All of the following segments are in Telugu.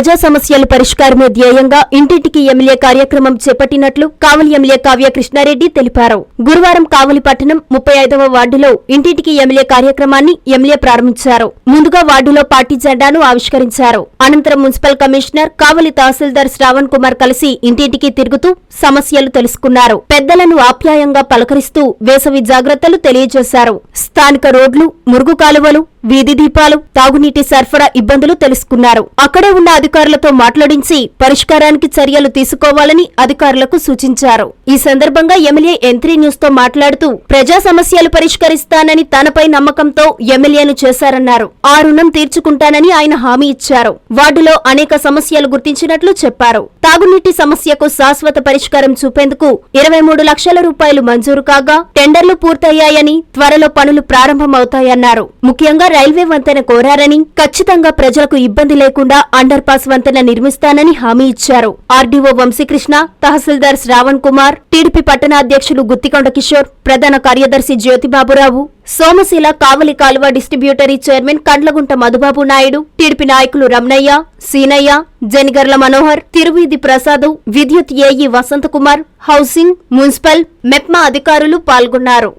ప్రజా సమస్యలు పరిష్కారమే ధ్యేయంగా ఇంటింటికి ఎమ్మెల్యే కార్యక్రమం చేపట్టినట్లు కావలి ఎమ్మెల్యే కావ్య కృష్ణారెడ్డి తెలిపారు. గురువారం కావలి పట్టణం ముప్పై ఐదవ వార్డులో ఇంటింటికి ఎమ్మెల్యే కార్యక్రమాన్ని ఎమ్మెల్యే ప్రారంభించారు. ముందుగా వార్డులో పార్టీ జెండాను ఆవిష్కరించారు. అనంతరం మున్సిపల్ కమిషనర్ కావలి తహసీల్దార్ శ్రావణ్ కుమార్ కలిసి ఇంటింటికి తిరుగుతూ సమస్యలు తెలుసుకున్నారు. పెద్దలను ఆప్యాయంగా పలకరిస్తూ వేసవి జాగ్రత్తలు తెలియజేశారు. స్థానిక రోడ్లు మురుగు కాలువలు వీధి దీపాలు తాగునీటి సరఫరా ఇబ్బందులు తెలుసుకున్నారు. అక్కడే ఉన్న అధికారులతో మాట్లాడించి పరిష్కారానికి చర్యలు తీసుకోవాలని అధికారులకు సూచించారు. ఈ సందర్భంగా ఎమ్మెల్యే ఎంత్రీ న్యూస్తో మాట్లాడుతూ ప్రజా సమస్యలు పరిష్కరిస్తానని తనపై నమ్మకంతో ఎమ్మెల్యేను చేశారన్నారు. ఆ రుణం తీర్చుకుంటానని ఆయన హామీ ఇచ్చారు. వార్డులో అనేక సమస్యలు గుర్తించినట్లు చెప్పారు. తాగునీటి సమస్యకు శాశ్వత పరిష్కారం చూపేందుకు ఇరవై మూడు లక్షల రూపాయలు మంజూరు కాగా టెండర్లు పూర్తయ్యాయని త్వరలో పనులు ప్రారంభమవుతాయన్నారు. ముఖ్యంగా రైల్వే వంతెన కోరారని ఖచ్చితంగా ప్రజలకు ఇబ్బంది లేకుండా అండర్ పాస్ వంతెన నిర్మిస్తానని హామీ ఇచ్చారు. ఆర్డీఓ వంశీకృష్ణ తహసీల్దార్ శ్రావణ్ కుమార్ టీడీపీ పట్టణాధ్యక్షులు గుత్తికొండ కిషోర్ ప్రధాన కార్యదర్శి జ్యోతిబాబురావు సోమశీల కావలి కాలువ distributory chairman Kandlagunta Madhubabu Naidu TDP నాయకులు రమణయ్య సీనయ్య జనిగర్ల మనోహర్ తిరువీధి ప్రసాద్ విద్యుత్ AE Vasanthakumar housing municipal MEPMA అధికారులు పాల్గొన్నారు.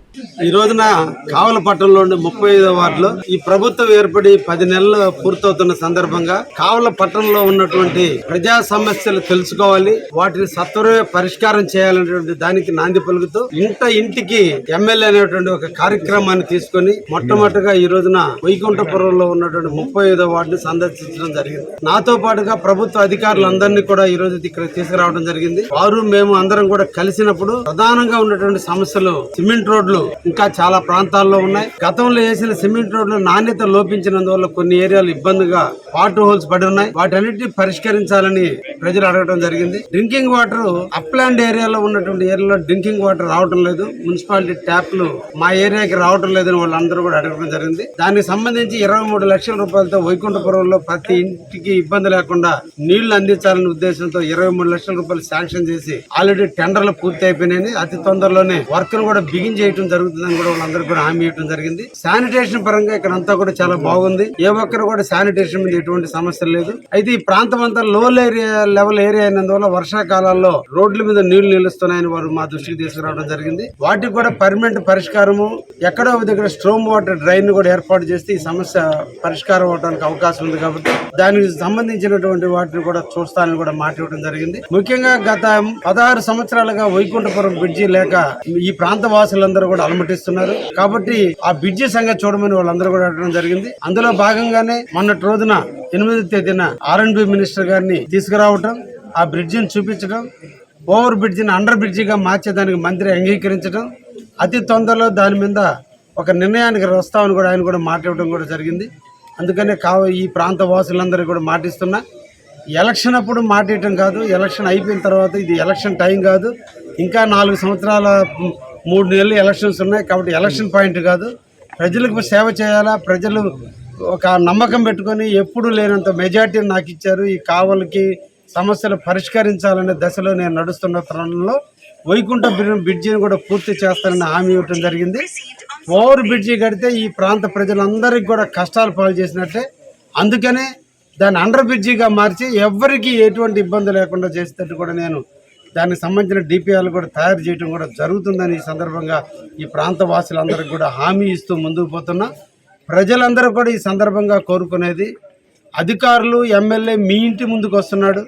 ఈ రోజున కావలపట్నంలో ఉండే ముప్పై ఐదో వార్డులో ఈ ప్రభుత్వం ఏర్పడి పది నెలలు పూర్తవుతున్న సందర్భంగా కావల పట్టణంలో ఉన్నటువంటి ప్రజా సమస్యలు తెలుసుకోవాలి వాటిని సత్వరమే పరిష్కారం చేయాలనేటువంటి దానికి నాంది పలుకుతూ ఇంట ఇంటికి ఎమ్మెల్యే అనేటువంటి ఒక కార్యక్రమాన్ని తీసుకొని మొట్టమొదటిగా ఈ రోజున వైకుంఠపురంలో ఉన్నటువంటి ముప్పై ఐదో వార్డుని సందర్శించడం జరిగింది. నాతో పాటుగా ప్రభుత్వ అధికారులందరినీ కూడా ఈ రోజు ఇక్కడ తీసుకురావడం జరిగింది. వారు మేము అందరం కూడా కలిసినప్పుడు ప్రధానంగా ఉన్నటువంటి సమస్యలు సిమెంట్ రోడ్లు ఇంకా చాలా ప్రాంతాల్లో ఉన్నాయి. గతంలో వేసిన సిమెంట్ రోడ్లు నాణ్యత లోపించినందువల్ల కొన్ని ఏరియాలు ఇబ్బందిగా వాటర్ హోల్స్ పడి ఉన్నాయి. వాటన్నిటిని పరిష్కరించాలని ప్రజలు అడగడం జరిగింది. డ్రింకింగ్ వాటర్ అప్లాండ్ ఏరియాలో ఉన్నటువంటి ఏరియాలో డ్రింకింగ్ వాటర్ రావడం లేదు. మున్సిపాలిటీ ట్యాప్లు మా ఏరియాకి రావడం లేదని వాళ్ళందరూ కూడా అడగడం జరిగింది. దానికి సంబంధించి ఇరవై మూడు లక్షల రూపాయలతో వైకుంఠపురంలో ప్రతి ఇంటికి ఇబ్బంది లేకుండా నీళ్ళు అందించాలనే ఉద్దేశంతో ఇరవై మూడు లక్షల రూపాయలు శాంక్షన్ చేసి ఆల్రెడీ టెండర్లు పూర్తి అయిపోయినాయి. అతి తొందరలోనే వర్క్లు కూడా బిగిన్ చేయడం జరుగుతుందని కూడా వాళ్ళందరూ కూడా హామీ ఇవ్వడం జరిగింది. శానిటేషన్ పరంగా ఇక్కడ అంతా కూడా చాలా బాగుంది. ఏ ఒక్కరు కూడా శానిటేషన్ మీద ఎటువంటి సమస్య లేదు. అయితే ఈ ప్రాంతం అంతా లోల్ ఏరియా లెవెల్ ఏరియా అయినందువల్ల వర్షాకాలాల్లో రోడ్ల మీద నీళ్ళు నిలుస్తున్నాయని వారు మా దృష్టికి తీసుకురావడం జరిగింది. వాటికి కూడా పర్మనెంట్ పరిష్కారము ఎక్కడో దగ్గర స్ట్రోమ్ వాటర్ డ్రైన్ కూడా ఏర్పాటు చేస్తే ఈ సమస్య పరిష్కారం అవడానికి అవకాశం ఉంది కాబట్టి దానికి సంబంధించినటువంటి వాటిని కూడా చూస్తానని కూడా మాట ఇవ్వడం జరిగింది. ముఖ్యంగా గత పదహారు సంవత్సరాలుగా వైకుంఠపురం బ్రిడ్జి లేక ఈ ప్రాంత వాసులందరూ కూడా అలమటిస్తున్నారు. కాబట్టి ఆ బ్రిడ్జి సంగతి చూడమని వాళ్ళందరూ కూడా అడగడం జరిగింది. అందులో భాగంగానే మొన్నటి రోజున ఎనిమిది తేదీన ఆర్ఎండ్బి మినిస్టర్ గారిని తీసుకురావటం ఆ బ్రిడ్జిని చూపించడం ఓవర్ బ్రిడ్జిని అండర్ బ్రిడ్జిగా మార్చేదానికి మంత్రి అంగీకరించడం అతి తొందరలో దాని మీద ఒక నిర్ణయానికి వస్తామని కూడా ఆయన కూడా మాట్లాడటం కూడా జరిగింది. అందుకనే కావ ఈ ప్రాంత వాసులందరూ కూడా మాటిస్తున్నా. ఎలక్షన్ అప్పుడు మాట్లాడటం కాదు ఎలక్షన్ అయిపోయిన తర్వాత ఇది ఎలక్షన్ టైం కాదు. ఇంకా నాలుగు సంవత్సరాల మూడు నెలలు ఎలక్షన్స్ ఉన్నాయి కాబట్టి ఎలక్షన్ పాయింట్ కాదు. ప్రజలకు సేవ చేయాలా? ప్రజలు ఒక నమ్మకం పెట్టుకొని ఎప్పుడు లేనంత మెజార్టీని నాకు ఇచ్చారు. ఈ కావలికి సమస్యలు పరిష్కరించాలనే దశలో నేను నడుస్తున్న తరుణంలో వైకుంఠ బ్రిడ్జిని కూడా పూర్తి చేస్తానని హామీ ఇవ్వటం జరిగింది. ఓవర్ బ్రిడ్జి కడితే ఈ ప్రాంత ప్రజలందరికీ కూడా కష్టాలు పాలు చేసినట్టే. అందుకనే దాన్ని అండర్ బ్రిడ్జిగా మార్చి ఎవరికి ఎటువంటి ఇబ్బంది లేకుండా చేసేటట్టు కూడా నేను దానికి సంబంధించిన డిపిఆర్లు కూడా తయారు చేయడం కూడా జరుగుతుందని ఈ సందర్భంగా ఈ ప్రాంత వాసులందరికీ కూడా హామీ ఇస్తూ ముందుకు పోతున్నా. ప్రజలందరూ కూడా ఈ సందర్భంగా కోరుకునేది అధికారులు ఎమ్మెల్యే మీ ఇంటి ముందుకు వస్తున్నాడు.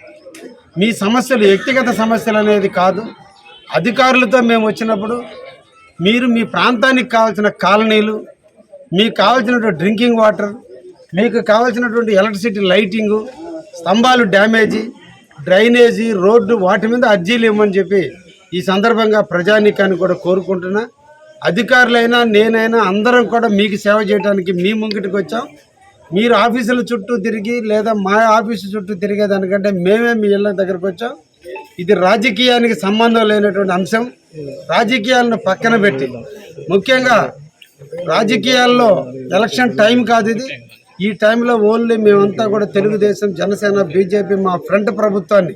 మీ సమస్యలు వ్యక్తిగత సమస్యలు అనేది కాదు. అధికారులతో మేము వచ్చినప్పుడు మీరు మీ ప్రాంతానికి కావాల్సిన కాలనీలు మీకు కావాల్సినటువంటి డ్రింకింగ్ వాటర్ మీకు కావాల్సినటువంటి ఎలక్ట్రిసిటీ లైటింగు స్తంభాలు డ్యామేజీ డ్రైనేజీ రోడ్డు వాటి మీద అర్జీలు ఇవ్వమని చెప్పి ఈ సందర్భంగా ప్రజానీకాన్ని కూడా కోరుకుంటున్నా. అధికారులైనా నేనైనా అందరం కూడా మీకు సేవ చేయడానికి మీ ముంగిటికి వచ్చాం. మీరు ఆఫీసుల చుట్టూ తిరిగి లేదా మా ఆఫీసు చుట్టూ తిరిగేదానికంటే మేమే మీ ఇళ్ళ దగ్గరకు వచ్చాం. ఇది రాజకీయానికి సంబంధం లేనటువంటి అంశం. రాజకీయాలను పక్కన పెట్టి ముఖ్యంగా రాజకీయాల్లో ఎలక్షన్ టైం కాదు ఇది. ఈ టైంలో ఓన్లీ మేమంతా కూడా తెలుగుదేశం జనసేన బీజేపీ మా ఫ్రంట్ ప్రభుత్వాన్ని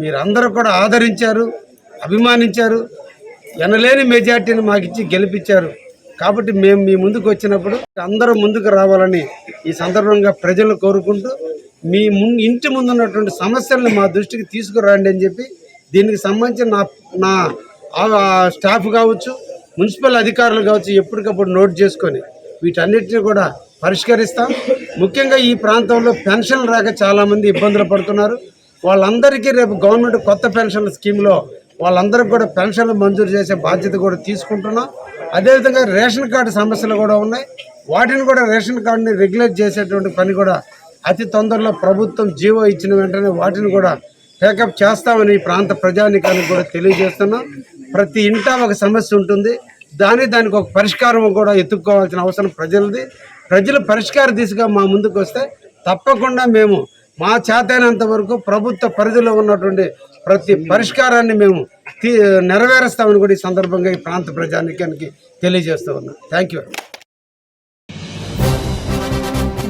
మీరందరూ కూడా ఆదరించారు అభిమానించారు. ఎనలేని మెజార్టీని మాకు ఇచ్చి గెలిపించారు కాబట్టి మేము మీ ముందుకు వచ్చినప్పుడు అందరూ ముందుకు రావాలని ఈ సందర్భంగా ప్రజలు కోరుకుంటూ మీ ముం- ఇంటి ముందు ఉన్నటువంటి సమస్యలను మా దృష్టికి తీసుకురండి అని చెప్పి దీనికి సంబంధించి నా నా స్టాఫ్ కావచ్చు మున్సిపల్ అధికారులు కావచ్చు ఎప్పటికప్పుడు నోట్ చేసుకొని వీటన్నిటిని కూడా పరిష్కరిస్తాం. ముఖ్యంగా ఈ ప్రాంతంలో పెన్షన్ రాక చాలామంది ఇబ్బందులు పడుతున్నారు. వాళ్ళందరికీ రేపు గవర్నమెంట్ కొత్త పెన్షన్ స్కీమ్లో వాళ్ళందరికీ కూడా పెన్షన్లు మంజూరు చేసే బాధ్యత కూడా తీసుకుంటున్నాం. అదేవిధంగా రేషన్ కార్డు సమస్యలు కూడా ఉన్నాయి. వాటిని కూడా రేషన్ కార్డుని రెగ్యులేట్ చేసేటువంటి పని కూడా అతి తొందరలో ప్రభుత్వం జీవో ఇచ్చిన వెంటనే వాటిని కూడా టేకప్ చేస్తామని ఈ ప్రాంత ప్రజానికానికి కూడా తెలియజేస్తున్నాం. ప్రతి ఇంటా ఒక సమస్య ఉంటుంది. దాని దానికి ఒక పరిష్కారం కూడా ఎత్తుక్కోవాల్సిన అవసరం ప్రజలది. ప్రజలు పరిష్కార దిశగా మా ముందుకు వస్తే తప్పకుండా మేము మా చేతైనంత వరకు ప్రభుత్వ పరిధిలో ఉన్నటువంటి ప్రతి పరిష్కారాన్ని మేము నెరవేరుస్తామని కూడా ఈ సందర్భంగా ఈ ప్రాంత ప్రజానికానికి తెలియజేస్తూ ఉన్నాం. థ్యాంక్ యూ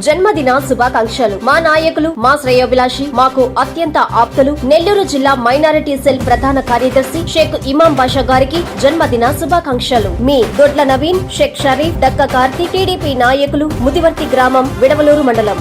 జన్మదిన శుభాకాంక్షలు. మా నాయకులు మా శ్రేయోభిలాషి మాకు అత్యంత ఆప్తులు. నెల్లూరు జిల్లా మైనారిటీ సెల్ ప్రధాన కార్యదర్శి షేక్ ఇమాం బాషా గారికి జన్మదిన శుభాకాంక్షలు. మీ దొడ్ల నవీన్ షేక్ షరీఫ్ దక్క కార్తీ టీడీపీ నాయకులు ముదివర్తి గ్రామం విడవలూరు మండలం.